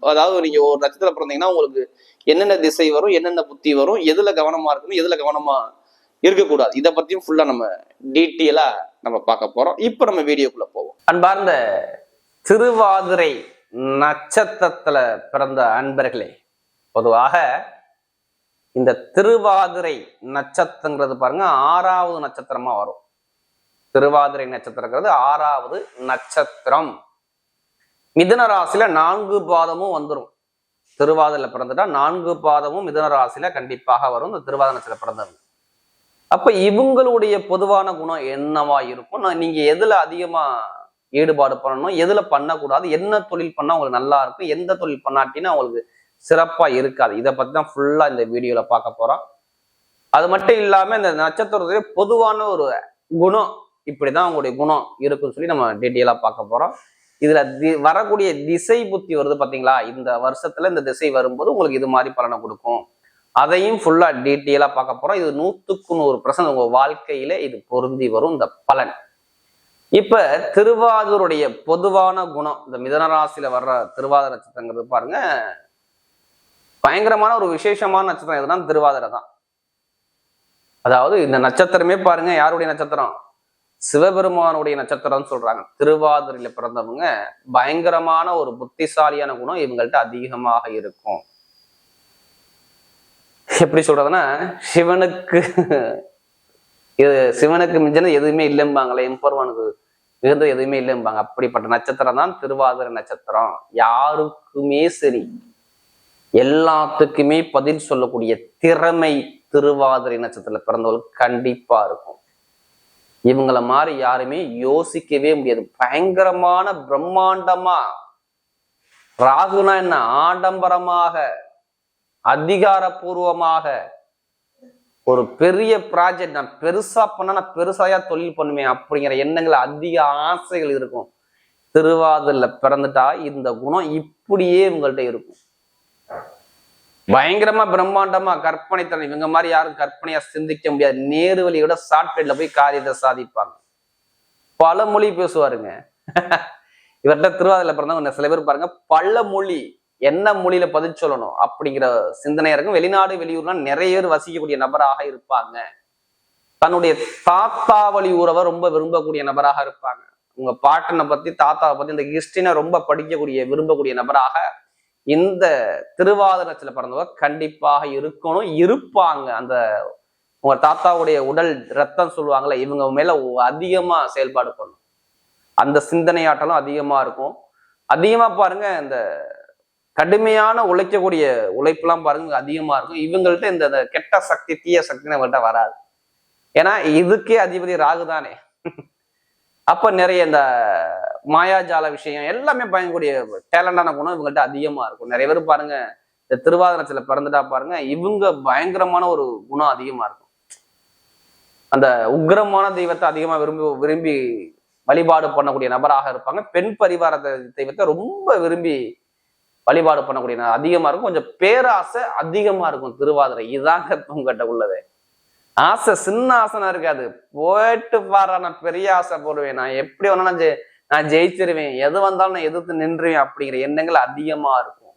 அதாவது நீங்க ஒரு நட்சத்திரம் பிறந்தீங்கன்னா உங்களுக்கு என்னென்ன திசை வரும் என்னென்ன புத்தி வரும் எதுல கவனமா இருக்கணும் எதுல கவனமா இருக்கக்கூடாது. இதை பத்தியும் ஃபுல்லா நம்ம டீட்டெயிலா நம்ம பார்க்க போறோம். இப்போ நம்ம வீடியோக்குள்ள போவோம். அன்பார்ந்த திருவாதிரை நட்சத்திரத்துல பிறந்த அன்பர்களே பொதுவாக இந்த திருவாதிரை நட்சத்திரங்கிறது பாருங்க ஆறாவது நட்சத்திரமா வரும். திருவாதிரை நட்சத்திரங்கிறது ஆறாவது நட்சத்திரம். மிதன ராசியில நான்கு பாதமும் வந்துடும் திருவாதிரையில பிறந்துட்டா நான்கு பாதமும் மிதன ராசியில கண்டிப்பாக வரும். இந்த திருவாதிரை நட்சத்திரம் பிறந்தவங்க. அப்ப இவங்களுடைய பொதுவான குணம் என்னவா இருக்கும்? நீங்க எதுல அதிகமா ஈடுபாடு பண்ணணும்? எதுல பண்ணக்கூடாது? என்ன தொழில் பண்ணா உங்களுக்கு நல்லா இருக்கும்? எந்த தொழில் பண்ணாட்டினா அவங்களுக்கு சிறப்பா இருக்காது. இதை பத்தி தான் ஃபுல்லா இந்த வீடியோல பார்க்க போறோம். அது மட்டும் இல்லாம இந்த நட்சத்திரத்துடைய பொதுவான ஒரு குணம் இப்படிதான் உங்களுடைய குணம் இருக்குன்னு சொல்லி நம்ம டீட்டெயிலா பார்க்க போறோம். இதுல தி வரக்கூடிய திசை புத்தி வருது பாத்தீங்களா? இந்த வருஷத்துல இந்த திசை வரும்போது உங்களுக்கு இது மாதிரி பலனை கொடுக்கும். அதையும் ஃபுல்லா டீட்டெயிலா பார்க்க போறோம். இது நூத்துக்கு நூறு பர்சன்ட் உங்க வாழ்க்கையில இது பொருந்தி வரும் இந்த பலன். இப்ப திருவாதூருடைய பொதுவான குணம் இந்த மிதனராசியில வர்ற திருவாதிர நட்சத்திரங்கிறது பாருங்க. பயங்கரமான ஒரு விசேஷமான நட்சத்திரம் எதுனா திருவாதிரை தான். அதாவது இந்த நட்சத்திரமே பாருங்க யாருடைய நட்சத்திரம்? சிவபெருமானுடைய நட்சத்திரம்னு சொல்றாங்க. திருவாதிரையில பிறந்தவங்க பயங்கரமான ஒரு புத்திசாலியான குணம் இவங்கள்ட்ட அதிகமாக இருக்கும். எப்படி சொல்றதுன்னா சிவனுக்கு இது சிவனுக்கு மிஞ்சின எதுவுமே இல்லைம்பாங்களே எம்பெருமானுக்கு மிகுந்த எதுவுமே இல்லைம்பாங்க. அப்படிப்பட்ட நட்சத்திரம் தான் திருவாதிரை நட்சத்திரம். யாருக்குமே சரி. எல்லாத்துக்குமே பதில் சொல்லக்கூடிய திறமை திருவாதிரை நட்சத்திரத்துல பிறந்தவங்களுக்கு கண்டிப்பா இருக்கும். இவங்களை மாதிரி யாருமே யோசிக்கவே முடியாது. பயங்கரமான பிரம்மாண்டமா. ராகுனா என்ன? ஆடம்பரமாக அதிகாரப்பூர்வமாக. ஒரு பெரிய ப்ராஜெக்ட் நான் பெருசா பண்ணா நான் பெருசாயா தொழில் பண்ணுவேன் அப்படிங்கிற எண்ணங்கள் அதிக ஆசைகள் இருக்கும். திருவாதிரில பிறந்துட்டா இந்த குணம் இப்படியே உங்கள்கிட்ட இருக்கும். பயங்கரமா பிரம்மாண்டமா கற்பனை இவங்க மாதிரி யாரும் கற்பனையா சிந்திக்க முடியாது. நேரு வழியோட ஷார்ட்கட்ல போய் காரியத்தை சாதிப்பாங்க. பல மொழி பேசுவாருங்க. இவர்கிட்ட திருவாதிரில பிறந்தவங்க. சில பேர் பாருங்க பல மொழி என்ன மொழியில பதில் சொல்லணும் அப்படிங்கிற சிந்தனையா இருக்கும். வெளிநாடு வெளியூர்லாம் நிறைய பேர் வசிக்கக்கூடிய நபராக இருப்பாங்க. தன்னுடைய தாத்தா வழி உறவை ரொம்ப விரும்பக்கூடிய நபராக இருப்பாங்க. உங்க பாட்டனை பத்தி தாத்தாவை பத்தி இந்த ஹிஸ்டரினை ரொம்ப படிக்கக்கூடிய விரும்பக்கூடிய நபராக இந்த திருவாதிரத்துல பிறந்தவர் கண்டிப்பாக இருக்கணும் இருப்பாங்க. அந்த உங்க தாத்தாவுடைய உடல் ரத்தம் சொல்லுவாங்கல்ல இவங்க மேல அதிகமா செயல்பாடு பண்ணும். அந்த சிந்தனையாட்டலும் அதிகமா இருக்கும். அதிகமா பாருங்க இந்த கடுமையான உழைக்கக்கூடிய உழைப்புலாம் பாருங்க அதிகமா இருக்கும். இவங்கள்ட்ட இந்த கெட்ட சக்தி தீய சக்தி நம்மள்ட்ட வராது. ஏன்னா இதுக்கே அதிபதி ராகு தானே. அப்போ நிறைய இந்த மாயாஜால விஷயம் எல்லாமே பயங்கக்கூடிய டேலண்டான குணம் இவங்கள்ட்ட அதிகமா இருக்கும். நிறைய பேர் பாருங்க இந்த திருவாதனத்தில் பிறந்துட்டா பாருங்க இவங்க பயங்கரமான ஒரு குணம் அதிகமா இருக்கும். அந்த உக்கிரமான தெய்வத்தை அதிகமா விரும்பி விரும்பி வழிபாடு பண்ணக்கூடிய நபராக இருப்பாங்க. பெண் பரிவார தெய்வத்தை ரொம்ப விரும்பி வழிபாடு பண்ணக்கூடிய ந- அதிகமா இருக்கும். கொஞ்சம் பேராசை அதிகமா இருக்கும் திருவாதிரை. இதுதாங்க உங்ககிட்ட உள்ளது. ஆசை சின்ன ஆசைனா இருக்காது. போயிட்டு பாரு நான் பெரிய ஆசை போடுவேன். நான் எப்படி வேணாலும் நான் நான் ஜெயிச்சிருவேன். எது வந்தாலும் நான் எதிர்த்து நின்றுவேன் அப்படிங்கிற எண்ணங்கள் அதிகமா இருக்கும்.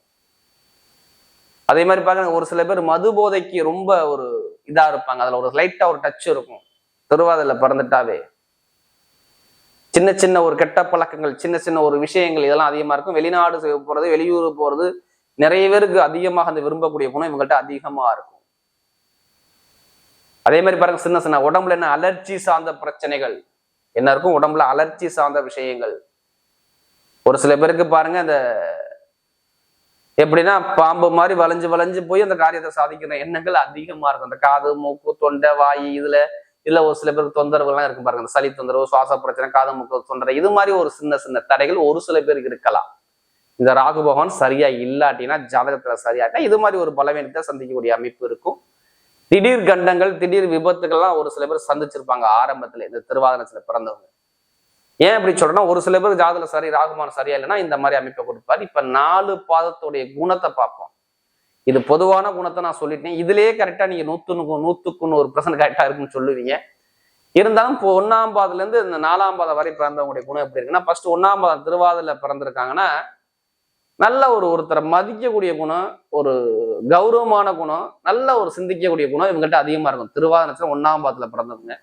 அதே மாதிரி பாருங்க ஒரு சில பேர் மது போதைக்கு ரொம்ப ஒரு இதா இருப்பாங்க. அதுல ஒரு லைட்டா ஒரு டச் இருக்கும். திருவாதிரையில பிறந்துட்டாவே. சின்ன சின்ன ஒரு கெட்ட பழக்கங்கள் சின்ன சின்ன ஒரு விஷயங்கள் இதெல்லாம் அதிகமா இருக்கும். வெளிநாடு போறது வெளியூர் போறது நிறைய பேருக்கு அதிகமாக அந்த விரும்பக்கூடிய குணம் இவங்கள்ட்ட அதிகமா இருக்கும். அதே மாதிரி பாருங்க சின்ன சின்ன உடம்புல என்ன அலர்ஜி சார்ந்த பிரச்சனைகள். என்ன இருக்கும் உடம்புல அலர்ஜி சார்ந்த விஷயங்கள். ஒரு சில பேருக்கு பாருங்க அந்த எப்படின்னா பாம்பு மாதிரி வளைஞ்சு வளைஞ்சு போய் அந்த காரியத்தை சாதிக்கிற எண்ணங்கள் அதிகமா இருக்கும். அந்த காது மூக்கு தொண்டை வாய் இதுல இதுல ஒரு சில பேருக்கு தொந்தரவுலாம் இருக்கும் பாருங்க. அந்த சளி தொந்தரவு சுவாச பிரச்சனை காது மூக்கு தொண்டரை இது மாதிரி ஒரு சின்ன சின்ன தடைகள் ஒரு சில பேருக்கு இருக்கலாம். இந்த ராகு பகவான் சரியா இல்லாட்டினா ஜாதகத்துல சரியாட்டா இது மாதிரி ஒரு பலவீனத்தை சந்திக்கக்கூடிய அமைப்பு இருக்கும். திடீர் கண்டங்கள் திடீர் விபத்துகள்லாம் ஒரு சில பேர் சந்திச்சிருப்பாங்க ஆரம்பத்துல. இந்த திருவாதிரத்துல பிறந்தவங்க. ஏன் இப்படி சொல்றேன்னா ஒரு சில பேர் ஜாதகத்துல சரி ராகுமான் சரியா இல்லைன்னா இந்த மாதிரி அமைப்பை கொடுப்பாரு. இப்ப நாலு பாதத்துடைய குணத்தை பார்ப்போம். இது பொதுவான குணத்தை நான் சொல்லிட்டேன். இதுலயே கரெக்டா நீங்க நூத்துக்கு நூத்துக்கு நூறு பர்சன்ட் கரெக்டா இருக்குன்னு சொல்லுவீங்க. இருந்தாலும் இப்போ ஒன்னாம் பாதத்துல இருந்து இந்த நாலாம் பாதம் வரை பிறந்தவங்களுடைய குணம் எப்படி இருக்குன்னா ஃபர்ஸ்ட் ஒன்னாம் பாதம் திருவாதிரையில பிறந்திருக்காங்கன்னா நல்ல ஒரு ஒருத்தரை மதிக்கக்கூடிய குணம் ஒரு கௌரவமான குணம் நல்ல ஒரு சிந்திக்கக்கூடிய குணம் இவங்ககிட்ட அதிகமாக இருக்கும். திருவாதனத்தில் ஒன்றாம் பாதத்தில் பிறந்தவங்க.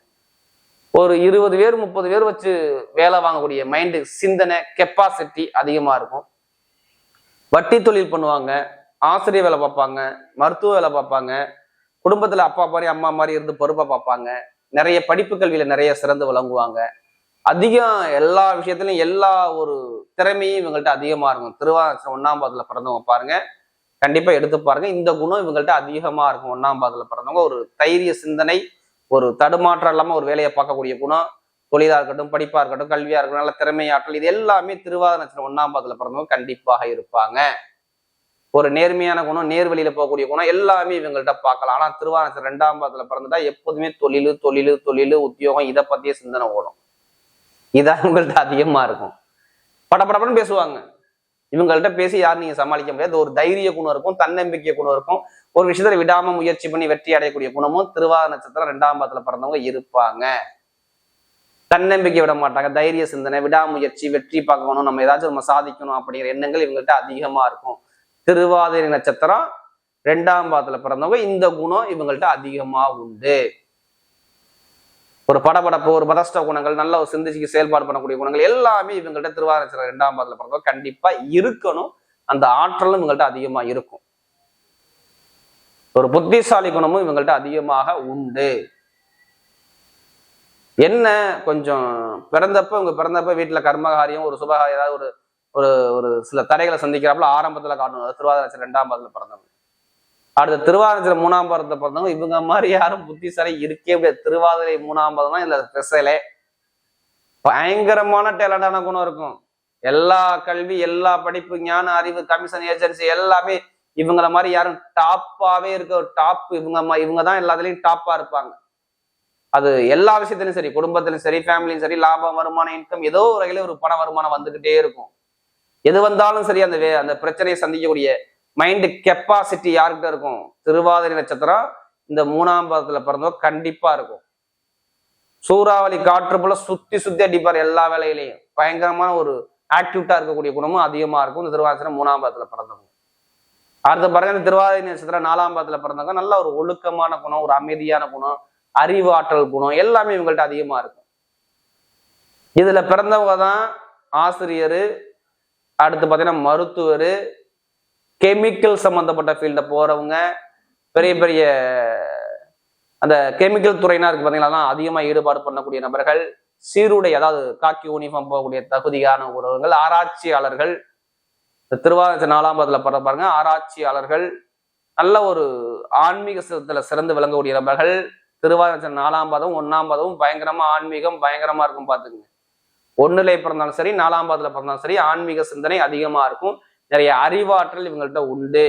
ஒரு இருபது பேர் முப்பது பேர் வச்சு வேலை வாங்கக்கூடிய மைண்டு சிந்தனை கெப்பாசிட்டி அதிகமாக இருக்கும். வட்டி தொழில் பண்ணுவாங்க ஆசிரியர் வேலை பார்ப்பாங்க மருத்துவ வேலை பார்ப்பாங்க குடும்பத்தில் அப்பா மாதிரி அம்மா மாதிரி இருந்து பொறுப்பாக பார்ப்பாங்க. நிறைய படிப்பு கல்வியில் நிறைய சிறந்து விளங்குவாங்க. அதிகம் எல்லா விஷயத்துலையும் எல்லா ஒரு திறமையும் இவங்கள்ட்ட அதிகமாக இருக்கும். திருவாரூர் ஒன்றாம் பாதத்தில் பிறந்தவங்க பாருங்க. கண்டிப்பாக எடுத்து பாருங்க. இந்த குணம் இவங்கள்ட்ட அதிகமாக இருக்கும் ஒன்றாம் பாதத்தில் பிறந்தவங்க. ஒரு தைரிய சிந்தனை ஒரு தடுமாற்றம் இல்லாமல் ஒரு வேலையை பார்க்கக்கூடிய குணம் தொழிலாக இருக்கட்டும் படிப்பாக இருக்கட்டும் கல்வியாக இருக்கட்டும் நல்ல திறமையாற்றல் இது எல்லாமே திருவாதிரை நட்சத்திரம் ஒன்றாம் பாதத்தில் பிறந்தவங்க கண்டிப்பாக இருப்பாங்க. ஒரு நேர்மையான குணம் நேர்வழியில் போகக்கூடிய குணம் எல்லாமே இவங்கள்ட்ட பார்க்கலாம். ஆனால் திருவாதிரை ரெண்டாம் பாதத்தில் பிறந்துட்டா எப்போதுமே தொழில் தொழில் தொழில் உத்தியோகம் இதை பற்றியே சிந்தனை ஓடும். இதான் உங்கள்கிட்ட அதிகமா இருக்கும். படபடபடன்னு பேசுவாங்க. இவங்கள்ட்ட பேசி யாரும் நீங்க சமாளிக்க முடியாது. ஒரு தைரிய குணம் இருக்கும் தன்னம்பிக்கை குணம் இருக்கும். ஒரு விஷயத்துல விடாம முயற்சி பண்ணி வெற்றி அடையக்கூடிய குணமும் திருவாத நட்சத்திரம் ரெண்டாம் பாதத்துல பிறந்தவங்க இருப்பாங்க. தன்னம்பிக்கை விட மாட்டாங்க. தைரிய சிந்தனை விடாமுயற்சி வெற்றி பார்க்கணும் நம்ம ஏதாச்சும் நம்ம சாதிக்கணும் அப்படிங்கிற எண்ணங்கள் இவங்கள்ட்ட அதிகமா இருக்கும். திருவாதிரை நட்சத்திரம் ரெண்டாம் பாதத்துல பிறந்தவங்க இந்த குணம் இவங்கள்ட்ட அதிகமா உண்டு. ஒரு படபடப்பு ஒரு பதஷ்ட குணங்கள் நல்ல ஒரு சிந்திச்சு செயல்பாடு பண்ணக்கூடிய குணங்கள் எல்லாமே இவங்கள்ட்ட திருவாதிரை ரெண்டாம் பாதத்துல பிறந்தவங்க கண்டிப்பா இருக்கணும். அந்த ஆற்றலும் இவங்கள்ட்ட அதிகமா இருக்கும். ஒரு புத்திசாலி குணமும் இவங்கள்ட்ட அதிகமாக உண்டு. என்ன? கொஞ்சம் பிறந்தப்ப இவங்க பிறந்தப்ப வீட்டுல கர்மகாரியம் ஒரு சுபகாரியம் ஏதாவது ஒரு ஒரு ஒரு சில தடைகளை சந்திக்கிறாப்புல ஆரம்பத்தில் காட்டணும். அது ரெண்டாம் பாதத்துல பிறந்தவங்க. அடுத்த திருவாதிரை மூணாம் பாதத்துல பிறந்தவங்க இவங்க மாதிரி யாரும் புத்திசாலி இருக்கே முடியாது. திருவாதிரை மூணாம் பாதம் தான் இதுல ஸ்பெஷலே பயங்கரமான டேலண்டான குணம் இருக்கும். எல்லா கல்வி எல்லா படிப்பு ஞான அறிவு கமிஷன் ஏஜென்சி எல்லாமே இவங்கள மாதிரி யாரும் டாப்பாவே இருக்க டாப் இவங்க இவங்க தான் எல்லாத்துலயும் டாப்பா இருப்பாங்க. அது எல்லா விஷயத்திலும் சரி குடும்பத்திலும் சரி ஃபேமிலியும் சரி லாபம் வருமானம் இன்கம் ஏதோ ஒரு வகையில ஒரு பண வருமானம் வந்துகிட்டே இருக்கும். எது வந்தாலும் சரி அந்த வே அந்த பிரச்சனையை சந்திக்கக்கூடிய மைண்டு கெப்பாசிட்டி யாருக்கிட்ட இருக்கும்? திருவாதிரை நட்சத்திரம் இந்த மூணாம் பாதத்துல பிறந்தவங்க கண்டிப்பா இருக்கும். சூறாவளி காற்று போல சுத்தி சுத்தி அடிப்பார் எல்லா வேலையிலையும். பயங்கரமான ஒரு ஆக்டிவிட்டா இருக்கக்கூடிய குணமும் அதிகமா இருக்கும். இந்த திருவாதிரை மூணாம் பாதத்துல பிறந்தவங்க. அடுத்த பாருங்க இந்த திருவாதிரை நட்சத்திரம் நாலாம் பாதத்துல பிறந்தவங்க நல்ல ஒரு ஒழுக்கமான குணம் ஒரு அமைதியான குணம் அறிவு ஆற்றல் குணம் எல்லாமே இவங்கள்ட்ட அதிகமா இருக்கும். இதுல பிறந்தவங்க தான் ஆசிரியர் அடுத்து பார்த்தீங்கன்னா மருத்துவர் கெமிக்கல் சம்மந்தப்பட்ட ஃபீல்ட போறவங்க பெரிய பெரிய அந்த கெமிக்கல் துறையினா இருக்கு பார்த்தீங்களா அதிகமாக ஈடுபாடு பண்ணக்கூடிய நபர்கள் சீருடை அதாவது காக்கி யூனிஃபார்ம் போகக்கூடிய தகுதியான உறவுகள் ஆராய்ச்சியாளர்கள் இந்த திருவாரூர் நாலாம் பதத்தில் பட பாருங்க ஆராய்ச்சியாளர்கள் நல்ல ஒரு ஆன்மீக சிறத்தில் சிறந்து விளங்கக்கூடிய நபர்கள் திருவாரூர் நாலாம் பதம் ஒன்றாம் பதமும் பயங்கரமா ஆன்மீகம் பயங்கரமா இருக்கும் பார்த்துக்குங்க ஒன்றுல பிறந்தாலும் சரி நாலாம் பாதத்துல பிறந்தாலும் சரி ஆன்மீக சிந்தனை அதிகமாக இருக்கும். நிறைய அறிவாற்றல் இவங்கள்ட்ட உண்டு.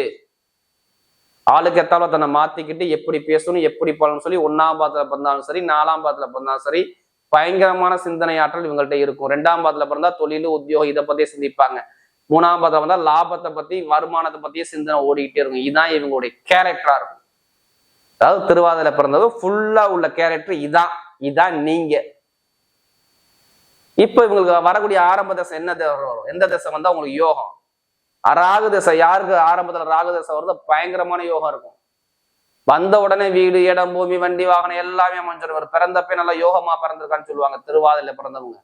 ஆளுக்கு எத்தாலும் தன்னை மாத்திக்கிட்டு எப்படி பேசணும் எப்படி பண்ணணும்னு சொல்லி ஒன்னாம் பாதத்துல பிறந்தாலும் சரி நாலாம் பாதத்துல பிறந்தாலும் சரி பயங்கரமான சிந்தனை ஆற்றல் இவங்கள்ட்ட இருக்கும். ரெண்டாம் பாதத்துல பிறந்தா தொழில் உத்தியோகம் இதை பத்தியே சிந்திப்பாங்க. மூணாம் பாதம் பிறந்தா லாபத்தை பத்தி வருமானத்தை பத்தியே சிந்தனை ஓடிக்கிட்டே இருக்கும். இதுதான் இவங்களுடைய கேரக்டரா இருக்கும். அதாவது திருவாதிரை பிறந்தது ஃபுல்லா உள்ள கேரக்டர் இதான். இதான் நீங்க. இப்போ இவங்களுக்கு வரக்கூடிய ஆரம்ப தசை என்ன தசை வரும்? எந்த தசை வந்தா உங்களுக்கு யோகம். ராகு தசை யாருக்கு ஆரம்பத்துல ராகு தசை வருதோ பயங்கரமான யோகம் இருக்கும். வந்த உடனே வீடு இடம் பூமி வண்டி வாகனம் எல்லாமே அமைஞ்சிடும் பிறந்தப்பே நல்லா யோகமா பிறந்திருக்கான்னு சொல்லுவாங்க. திருவாதிரையில பிறந்தவங்க.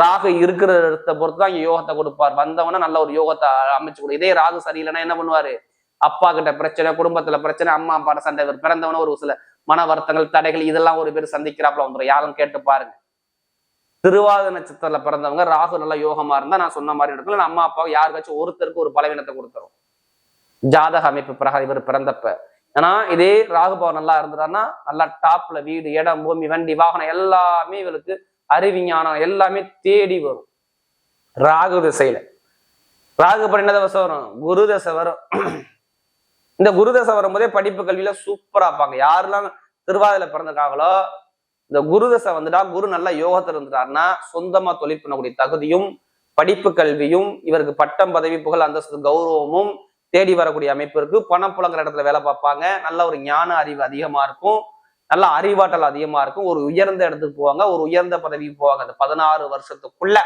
ராகு இருக்கிற இடத்தை பொறுத்து தான் இங்க யோகத்தை கொடுப்பார். வந்தவன நல்ல ஒரு யோகத்தை அமைச்சு கொடு. இதே ராகு சரியில்லைன்னா என்ன பண்ணுவாரு? அப்பா கிட்ட பிரச்சனை குடும்பத்துல பிரச்சனை அம்மா அப்பா சண்டை. பிறந்தவன ஒரு சில மன வருத்தங்கள் தடைகள் இதெல்லாம் ஒரு பேர் சந்திக்கிறாப்புல வந்துடும் யாரும் கேட்டு பாருங்க. திருவாத நட்சத்திரத்துல பிறந்தவங்க ராகு நல்லா யோகமா இருந்தா நான் சொன்ன மாதிரி இடத்துல அம்மா அப்பா யாருக்காச்சும் ஒருத்தருக்கு ஒரு பலவீனத்தை கொடுத்துரும். ஜாதக அமைப்பு பிரகாரம் இவர் பிறந்தப்ப. ஏன்னா இதே ராகுபவன் நல்லா இருந்தாருன்னா நல்லா டாப்ல வீடு இடம் பூமி வண்டி வாகனம் எல்லாமே இவருக்கு அறிவிஞானம் எல்லாமே தேடி வரும். ராகு திசையில. ராகு என்ன தசை வரும்? குரு தசை வரும். இந்த குரு தசை வரும்போதே படிப்பு கல்வியில சூப்பரா இருப்பாங்க. யாரெல்லாம் திருவாதில பிறந்திருக்காங்களோ இந்த குரு தசை வந்துட்டா குரு நல்ல யோகத்தில் இருந்துட்டாருன்னா சொந்தமா தொழில் பண்ணக்கூடிய தகுதியும் படிப்பு கல்வியும் இவருக்கு பட்டம் பதவி புகழ் அந்தஸ்து கௌரவமும் தேடி வரக்கூடிய அமைப்பு இருக்கு. பணம் புலங்குற இடத்துல வேலை பார்ப்பாங்க. நல்ல ஒரு ஞான அறிவு அதிகமா இருக்கும். நல்ல அறிவாற்றல் அதிகமா இருக்கும். ஒரு உயர்ந்த இடத்துக்கு போவாங்க. ஒரு உயர்ந்த பதவிக்கு போவாங்க. அந்த பதினாறு வருஷத்துக்குள்ள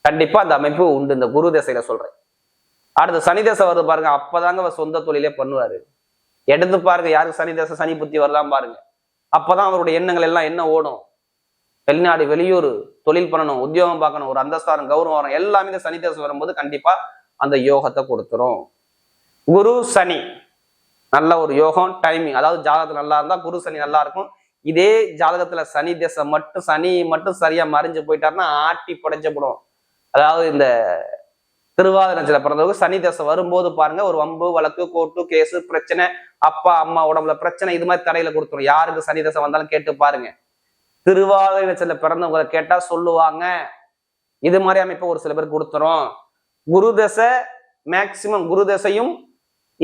கண்டிப்பா அந்த அமைப்பு உண்டு. இந்த குரு திசையில சொல்றேன். அடுத்து சனி தசை வருது பாருங்க. அப்பதாங்க அவர் சொந்த தொழிலே பண்ணுவாரு. எடுத்து பாருங்க. யாருக்கு சனி தசை சனி புத்தி வரலாம் பாருங்க. அப்பதான் அவருடைய எண்ணங்கள் எல்லாம் என்ன ஓடும்? வெளிநாடு வெளியூர் தொழில் பண்ணணும் உத்தியோகம் பார்க்கணும் ஒரு அந்தஸ்தாரம் கௌரவம் வரும் எல்லாமே இந்த சனி தசை வரும்போது கண்டிப்பா அந்த யோகத்தை கொடுத்துரும். குரு சனி நல்ல ஒரு யோகம் டைமிங் அதாவது ஜாதகத்துல நல்லா இருந்தா குரு சனி நல்லா இருக்கும். இதே ஜாதகத்துல சனி தேசம் மட்டும் சனி மட்டும் சரியா மறைஞ்சு போயிட்டாருன்னா ஆட்டி படைச்சப்படும் அதாவது இந்த திருவாதிரை நட்சத்திரம். பிறந்தவங்க சனி தசை வரும்போது பாருங்க ஒரு வம்பு வழக்கு கோர்ட்டு கேஸு பிரச்சனை அப்பா அம்மா உடம்புல பிரச்சனை இது மாதிரி தடையில கொடுத்துரும். யாருக்கு சனி தசை வந்தாலும் கேட்டு பாருங்க. திருவாதிரை நட்சத்திரத்துல பிறந்தவங்களை கேட்டா சொல்லுவாங்க. இது மாதிரி அமைப்பு ஒரு சில பேர் கொடுத்துரும். குரு தசை மேக்சிமம் குரு தசையும்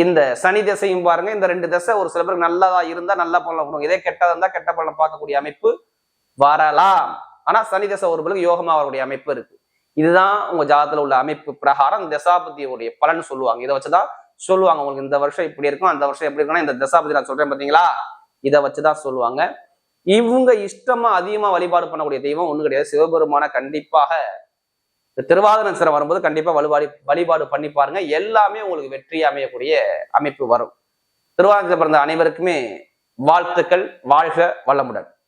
இந்த சனி தசையும் பாருங்க இந்த ரெண்டு தசை ஒரு சில பேருக்கு நல்லதா இருந்தா நல்ல பலன் கொடுக்கும். இதே கெட்டதா இருந்தா கெட்ட பலன் பார்க்கக்கூடிய அமைப்பு வரலாம். ஆனா சனி தசை ஒரு பிறகு யோகமா வரக்கூடிய அமைப்பு இருக்கு. இதுதான் உங்க ஜாதகத்துல உள்ள அமைப்பு பிரகாரம் தசாபதியோடைய பலன் சொல்லுவாங்க. இதை வச்சுதான் சொல்லுவாங்க. உங்களுக்கு இந்த வருஷம் இப்படி இருக்கும் அந்த வருஷம் எப்படி இருக்கும்னா இந்த தசாபதி நான் சொல்றேன் பாத்தீங்களா? இதை வச்சுதான் சொல்லுவாங்க. இவங்க இஷ்டமா அதிகமா வழிபாடு பண்ணக்கூடிய தெய்வம் ஒண்ணு கிடையாது. சிவபெருமான கண்டிப்பாக இந்த திருவாதிரை நட்சத்திரம் வரும்போது கண்டிப்பா வழிபாடு வழிபாடு பண்ணி பாருங்க. எல்லாமே உங்களுக்கு வெற்றி அமையக்கூடிய அமைப்பு வரும். திருவாதிரை பிறந்த அனைவருக்குமே வாழ்த்துக்கள். வாழ்க வளமுடன்.